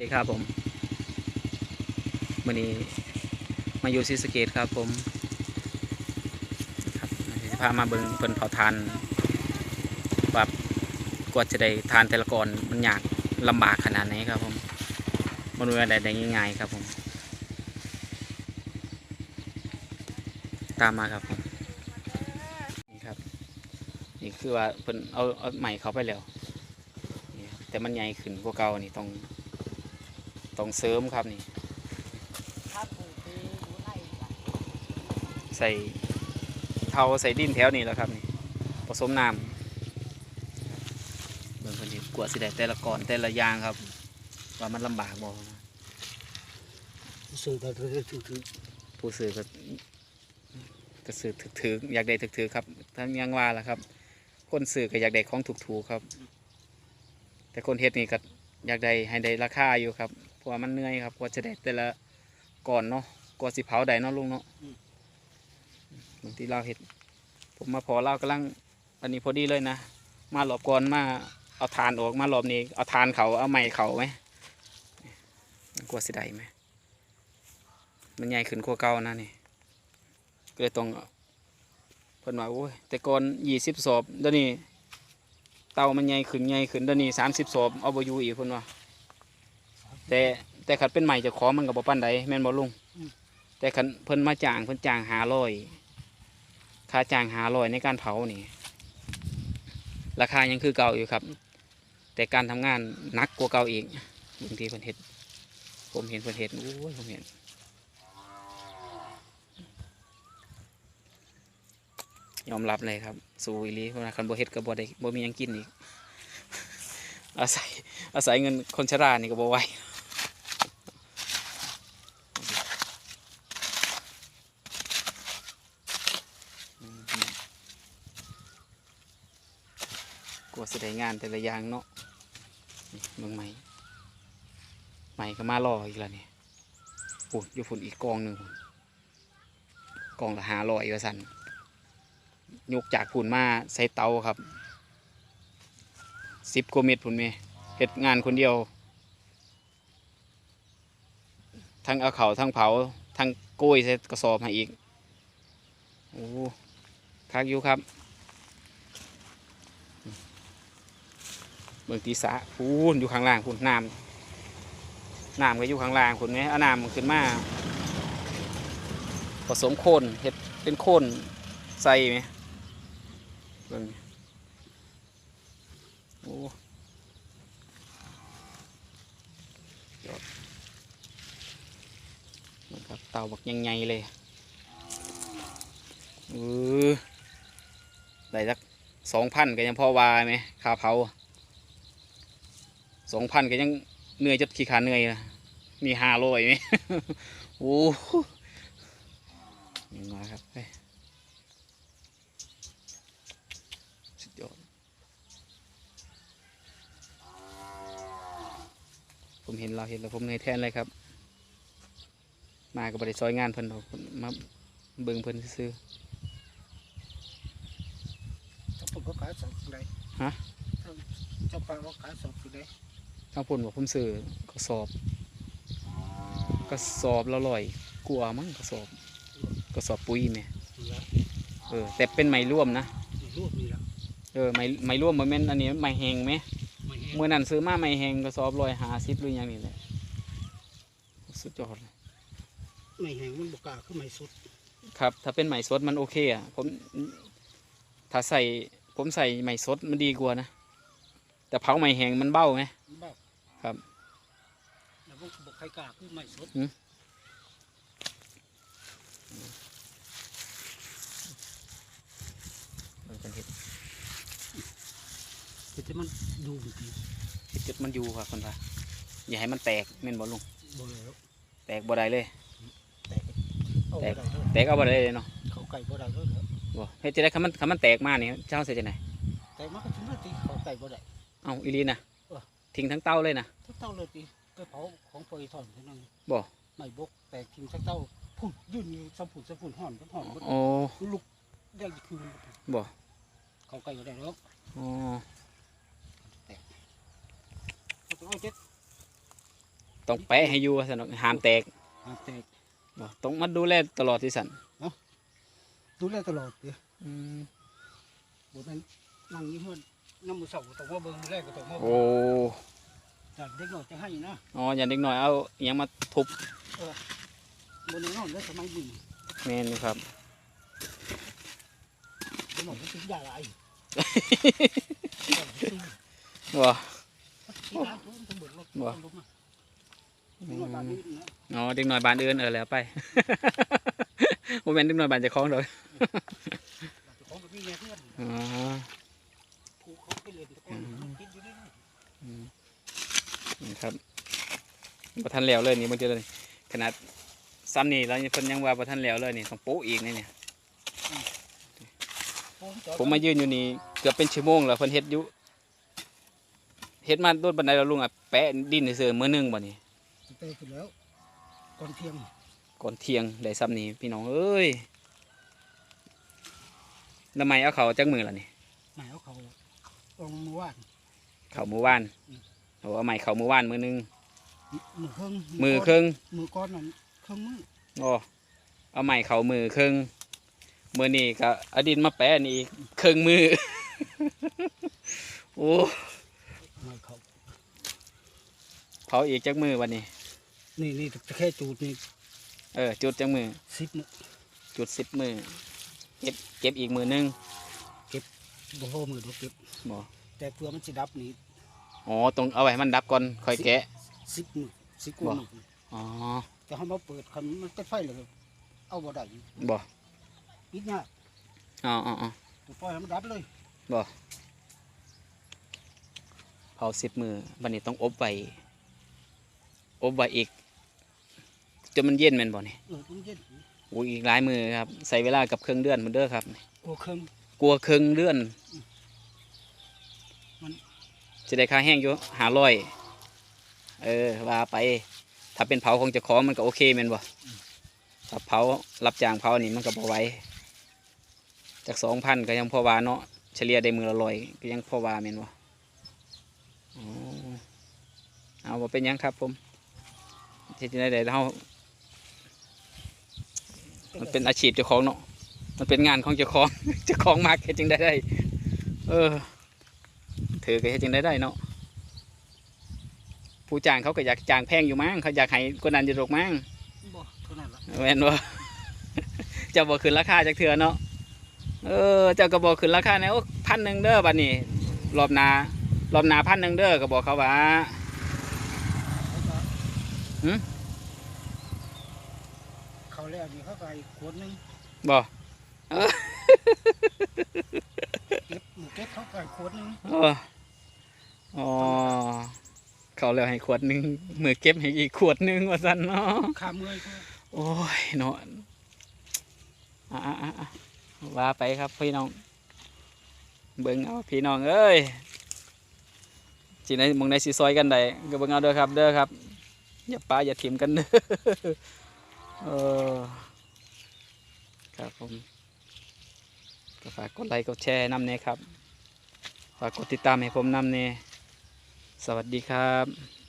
ดีครับผมวันนี้มาอยู่ซีสเกตครับผมครับจะพามาเบิ่งเพิ่นเผาทานแบบกว่าจะได้ทานแต่ละก่อนมันยากลำบากขนาดไหนครับผมมันไม่ได้ได้ง่ายๆครับผม ตามมาครับผมนี่ครับนี่คือว่าเพิ่นเอาเอาใหม่เขาไปแล้วแต่มันใหญ่ขึ้นกว่าเก่านี่ต้อง ต้องเสริมครับนี่ใส่เทาใส่ดินแถวนี้แหล้วครับนี่ผสมน้ำเบิ่งคนนี้กลัวสิได้แต่ละก่อนแต่ละอย่างครับ ว่ามันลำบากบ่สื่อแต่ถือถือถือผู้ซื้อก็ก็ซื้อถึกๆอยากได้ถึกๆครับ ทั้งยังว่าล่ะครับ คนซื้อก็อยากได้ของถูกๆครับ แต่คนเฮ็ดนี่ก็อยากได้ให้ได้ราคาอยู่ครับ เพราะว่ามันเหนื่อยครับกว่าจะได้แต่ละก่อนเนาะกว่าสิเผาได้เนาะลุงเนาะบางทีเราเฮ็ดผมมาพอเรากำลังอันนี้พอดีเลยนะมาหลอบก่อนมาเอาทานออกมาหลอบนี้เอาทานเขาเอาไม้เขาไหมกลัวสิได้ไหมมันใหญ่ขึ้นกว่าเก่านะนี่ก็เลยต้องเพิ่นว่าโอ้ยแต่ก่อนยี่สิบศพเดี๋ยวนี้เตามันใหญ่ขึ้นใหญ่ขึ้นเดี๋ยวนี้สามสิบศพเอาไปอยู่อีกเพิ่นว่า แต่แต่ขัดเป็นใหม่เจะของมันกับบ่ปันใดแม่นบ่ลุงแต่ขันเพิ่นมาจ้างเพิ่นจ้างหาร้อยค่าจ้างหาร้อยในการเผานี่ ราคายังคือเก่าอยู่ครับ แต่การทำงานหนักกว่าเก่าอีกบางทีเพิ่นเฮ็ด ผมเห็นเพิ่นเฮ็ดโอ้ยผมเห็นยอมรับเลยครับ สู้อีหลีเพราะว่าคันบ่เฮ็ดก็บ่ได้บ่มีหยังกินอีกอาศัยอาศัยเงินคนชรานี่ก็บ่ไหวอืมกลัว สิได้งานแต่ละอย่างเนาะเมืองใหม่ใหม่ก็มารออีกแล้วเนี่ปุ่นอยู่ฝุ่นอีกกองหนึ่งกองละหาร้อยว่าสันยกจากผุนมาใส่เตาครับสิบกว่าเม็ดผุนเมเฮ็ดงานคนเดียว ทั้งเอาเขาทั้งเผา ทั้งโกยใส่กระสอบให้อีกโอ้คักอยู่ครับ มืองตีสะพูนอยู่ข้างล่างพูนน้ำน้ำก็อยู่ข้างล่างคุณไหมเอาน้ำขึ้นมาผสมโคนเฮ็ดเป็นโคนใส่ไหมเบิ่งโอ้ยอดมันครับเต่าบักยังไงเลยเออได้สักสองพันก็ยังพอวาไหมคาเผา สองพันก็ยังเหนื่อยจดขี้ขาเหนื่อยละมีห้าร้อยไหมโอ้ยังมาครับเฮ้ยสุดยอดผมเห็นเราเห็นแล้วผมเหนื่อยแทนเลยครับ มากับบริซอยงานเพิ่นดอกเพิ่นมาเบิ่งเพิ่นซื้อผมก็ขายสองได้ฮะเจ้าปลาก็ขายสองคือได้ๆ ทั้งพุ่นบอกผมซื้อกระสอบกระสอบละร้อยกลัวามั้งกระสอบกระสอบปุ๋ยเนี่ยนี่ละเออแต่เป็นไม้ร่วมนะมีรูปนี่ละเออไม้ไม้ร่วมมันแม่นอันนี้ไม้แหงไหมไม่แห้งเมื่อนั้นซื้อมาไม้แหงกระสอบร้อยห้าสิบหรือหยังนี่แหละสุดยอดเลยไม่แห้งมันบกล้าขึ้นไม่สุดครับ ถ้าเป็นไหมสดมันโอเคอะผมถ้าใส่ผมใส่ไหมสดมันดีกว่านะ แต่เผาไหมแห้งมันเบ้าไหม มันบ้าครับ แล้วมันบอกใครกล้าขึ้นไม่สุดมันเป็นเห็ดแต่ที่มันดูดีเห็ดจุดมันอยู่ครับคนว่าอย่าให้มันแตกแม่นบ่ลุงบ่แล้วแตกบ่ได้เลยเอาแตบ่กได้เลยแตกเอาบ่ได้เลยเนาะเขาไก่บ่ได้เลยเหรอบ่เฮ็ดจะได้คำมันคำมันแตกมาเนี่ยเจ้าเสียจะไหนแต่มันก็ถึงได้ตีเขาไก่บ่ได้ เอาอีลีนะเออ ทิ้งทั้งเต้าเลยนะทุกเต้าเลยตีไปเผาของปล่อยถอนเท่านั้นบ่ไม่บกแตกทิ้งสักเต้าพุ่นยื่นอยู่สัมผุนสัมผุนห่อนห่อนบ่โอ้ลุกได้คืนบ่เขาไก่บ่ได้หรอกอ๋อเอาเจ็ดต้องแปะให้อยู่สนอกห้ามแตกหาแตก บ่ต้องมาดูแลตลอดที่สันดูแลตลอดเด้ออืมบ่แม่นนั่งอยู่เฮือน น้ำมือเสาต้องมาเบิ่งมื้อแรกก็ต้องมาโอ้เบิ่งจากเด็กน้อยจะให้นะอ๋ออย่าเด็กหน่อยเอาอหยังมาทุบบ่แน่นอนเด้อสมัยนี้แม่นอยู่ครับเด็กน้อยมันสิยาหลายบ่ที่ร้านทุนทั้งหมดรถบ่ลงมาเด็กน้อยบ้านนี้นะอ๋อเด็กหน่อยบ้านอื่นเออแล้วไปบ่แม่นเด็กหน่อยบ้านเจ้าของดอกเจ้าของก็มีแม่เพื่อนอ๋อ ครูเขาไปเรียนตะกอนกินอยู่นี่ นี่ครับบ่ทันแล้วเลยนี่บางทีเลยขนาดซ้ำนี่แล้วเพิ่นยังว่าบ่ทันแล้วเลยนี่ต้องโป๊ะอีกนี่เนี่ยผมมายืนอยู่นี่เกือบเป็นชั่วโมงแล้วเพิ่นเฮ็ดอยู่เฮ็ดมาโดนบันไดแล้วลุงอะแปะดินเสือมือหนึงบ่นี่เตะขึ้นแล้วก่อนเที่ยงก่อนเที่ยงได้ซ้ำนี่พี่น้องเอ้ยแล้วไม่เอาเขาจักมือล่ะนี่หมายเอาเขาลงมือวาดเขามือวาน โอ้เอาใหม่เขามือวานมือหนึงมือเครื่องมือครึ่งมือก้อนนั่นเครื่องมือโอ้เอาใหม่เขามือครึ่งมือนี่ก็เอาดินมาแปะนี่อีกครึ่งมือ โอ้หมายเขาเผาอีกจักมือวันนี้ นี่นี่จะแค่จูดนี่เออ จุดจักมือ สิบมือจุดสิบมือเก็บเก็บอีกมือหนึงบ่พอมือดอกเก็บบ่แต่เพื่อมันสิดับนี่ อ๋อตรงเอาไว้ให้มันดับก่อนค่อยแกะ สิบมือสิบกว่ามืออ๋อแต่เขามาเปิดคันมันติดไฟเลยเอาบ่ได้บ่ปิดยากอ๋ออ๋ออ๋อตัวปล่อยให้มันดับเลยเผาสิบมือวันนี้ต้องอบไว้อบไว้อีกจนมันเย็นแม่นบ่นี่เออมันเย็นโอ้ยอีกหลายมือครับใส่เวลากับเครื่องเดือนเหมือนเด้อครับกลัวเครื่องกลัวเครื่องเดือนมัน จะได้ค่าแห้งอยู่หาร้อยเออว่าไป ถ้าเป็นเผาของจ้าขอมันก็โอเคแม่นบ่ถ้าเผารับจ้างเผานี่มันก็บ่ไหวจากสองพันก็ยังพอว่าเนาะเฉลี่ยได้มือละร้อยก็ยังพอว่าแม่นบ่เอาบ่เป็นยังครับผมที่จะได้ได้เฮามันเป็นอาชีพเจ้าของเนาะ มันเป็นงานของเจ้าของ เจ้าของมากเฮ็ดจึงได้ได้ เออ ถือก็เฮ็ดจึงได้ได้เนาะผู้จ้างเขาก็อยากจ้างแพงอยู่มั้งเขาอยากให้กว่านั้นอยู่ดอกมั้งบ่เท่านั้นละแม่นบ่เจ้าบ่ขึ้นราคาจักเทื่อเนาะเออเจ้าก็บ่ขึ้นราคาแนวพันหนึ่งเด้อบัดนี้รอบหน้ารอบหน้าพันหนึ่งเด้อก็บอกเขาว่าแล้วก็หืมเขาแล้วนี่เขาก็อีกขวดหนึงบ่เก็บมือเก็บเขาก็อีกขวดหนึงเออ อ๋อ เขาแล้วให้ขวดหนึงมือเก็บให้อีกขวดหนึงว่าซั่นเนาะค่าเมื่อยเขาโอ้ยเนาะอะอะอะอะว่าไปครับพี่น้อง เบิ่งเอาพี่น้องเอ้ยสิไหนมองในสีซอยกันได้ก็เบิ่งเอาเด้อครับ เด้อครับ อย่าป้าอย่าถิ่มกันเด้อเออครับผมก็ฝากกดไลค์กดแชร์นำเนี่ยครับ ฝากกดติดตามให้ผมนำเนี่ย สวัสดีครับ